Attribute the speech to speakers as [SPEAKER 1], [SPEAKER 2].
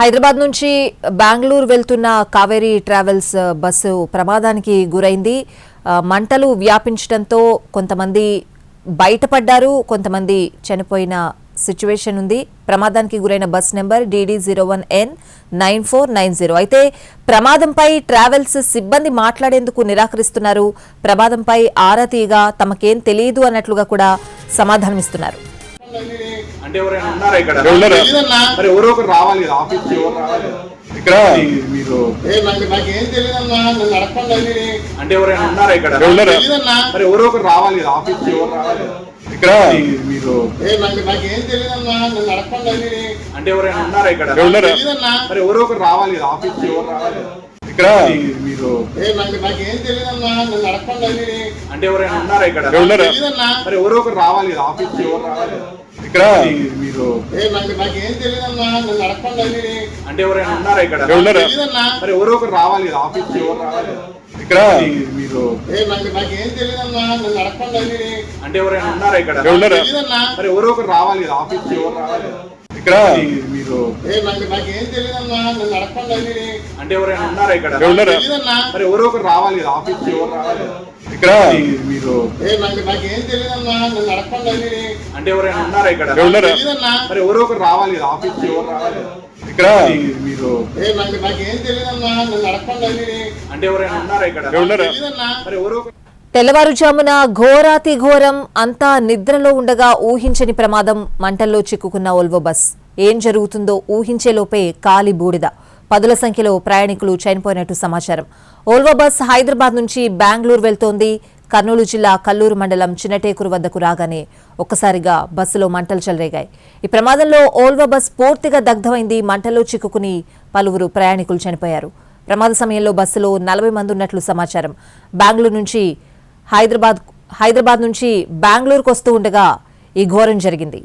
[SPEAKER 1] హైదరాబాద్ నుంచి బెంగళూరు వెళ్తున్న Kaveri travels bus ప్రమాదానికి గురైంది. మంటలు వ్యాపించడంతో కొంతమంది బయటపడ్డారు కొంతమంది చనిపోయిన సిచ్యువేషన్ ఉంది. ప్రమాదానికి గురైన bus number DD zero one N nine four nine zero. అయితే ప్రమాదంపై ట్రావెల్స్ సిబ్బంది మాట్లాడేందుకు నిరాకరిస్తున్నారు. ప్రమాదంపై ఆరా తీయగా తమకేం తెలియదు అన్నట్లుగా కూడా సమాధానమిస్తున్నారు.
[SPEAKER 2] అంటే ఎవరైనా ఉన్నారా ఇక్కడ. మరి ఎవరో ఒకరు రావాలి కదా ఆఫీస్ ఎవరు రావాలి?
[SPEAKER 3] ఇక్కడ?
[SPEAKER 2] ఈ- మీరు
[SPEAKER 4] ఏ నాకు నాకేం తెలియదన్నా నన్ను నడపండి అది
[SPEAKER 2] అంటే ఎవరైనా ఉన్నారా ఇక్కడ?
[SPEAKER 3] ఉన్నారా?
[SPEAKER 4] తెలీదన్నా
[SPEAKER 2] మరి ఎవరో ఒకరు రావాలి కదా ఆఫీస్కి ఎవరు రావాలి? కదా?
[SPEAKER 3] ఇక్కడ?
[SPEAKER 2] ఈ- మీరు
[SPEAKER 4] ఏ నాకు నాకేం తెలియదన్నా నన్ను నడపండి అది
[SPEAKER 2] అంటే ఎవరైనా ఉన్నారా ఇక్కడ? మరి ఎవరో ఒకరు రావాలి కదా ఆఫీస్కి ఎవరు రావాలి? కదా?
[SPEAKER 3] ఇక్కడ?
[SPEAKER 2] ఈ- మీరు
[SPEAKER 4] ఏ నాకు నాకేం తెలియదన్నా నన్ను నడపండి అది
[SPEAKER 2] అంటే ఎవరైనా ఉన్నారా ఇక్కడ?
[SPEAKER 3] ఉన్నారా?
[SPEAKER 4] తెలీదన్నా
[SPEAKER 2] మరి ఎవరో ఒకరు రావాలి కదా ఆఫీస్ ఎవరు రావాలి?
[SPEAKER 3] ఇక్కడ
[SPEAKER 2] మీరు అంటే ఎవరైనా ఉన్నారా ఇక్కడ? మరి ఎవరో ఒకరు రావాలి కదా ఆఫీస్ ఎవరు రావాలి?
[SPEAKER 3] ఇక్కడ
[SPEAKER 2] మీరు అంటే ఎవరైనా ఉన్నారా ఇక్కడ? మరి ఎవరో ఒకరు రావాలి కదా ఆఫీస్ ఎవరు రావాలి?
[SPEAKER 3] ఇక్కడ
[SPEAKER 2] మీరు అంటే ఎవరైనా ఉన్నారా ఇక్కడ? మరి ఎవరో ఒకరు రావాలి కదా ఆఫీస్ ఎవరు రావాలి?
[SPEAKER 3] ఇక్కడ
[SPEAKER 2] మీరు
[SPEAKER 4] ఏ నాకు నాకేం తెలియదన్నా నన్ను నడపండి. అది
[SPEAKER 2] అంటే ఎవరైనా ఉన్నారా ఇక్కడ? మరి ఎవరో ఒకరు రావాలి కదా ఆఫీస్ ఎవరు రావాలి?
[SPEAKER 3] ఇక్కడ
[SPEAKER 2] మీరు
[SPEAKER 4] ఏ నాకు నాకేం తెలియదన్నా నన్ను నడపండి. అది
[SPEAKER 2] అంటే ఎవరైనా ఉన్నారా ఇక్కడ? మరి ఎవరో ఒకరు
[SPEAKER 1] తెల్లవారుజామున ఘోరాతి ఘోరం అంతా నిద్రలో ఉండగా ఊహించని ప్రమాదం మంటల్లో చిక్కుకున్న ఓల్వో బస్. ఏం జరుగుతుందో ఊహించేలోపే కాలి బూడిద. పదుల సంఖ్యలో ప్రయాణికులు చనిపోయినట్టు సమాచారం. ఓల్వో బస్ హైదరాబాద్ నుంచి బెంగళూరు వెళ్తోంది. కర్నూలు జిల్లా కల్లూరు మండలం చిన్నటేకురు వద్దకు రాగానే ఒక్కసారిగా బస్సులో మంటలు చెలరేగాయి. ఈ ప్రమాదంలో ఓల్వో బస్ పూర్తిగా దగ్ధమైంది. మంటల్లో చిక్కుకుని పలువురు ప్రయాణికులు చనిపోయారు. ప్రమాద సమయంలో బస్సులో నలభై మంది ఉన్నట్లు సమాచారం. బెంగళూరు నుంచి హైదరాబాద్ హైదరాబాద్ నుంచి బెంగళూరుకు వస్తూ ఉండగా ఈ ఘోరం జరిగింది.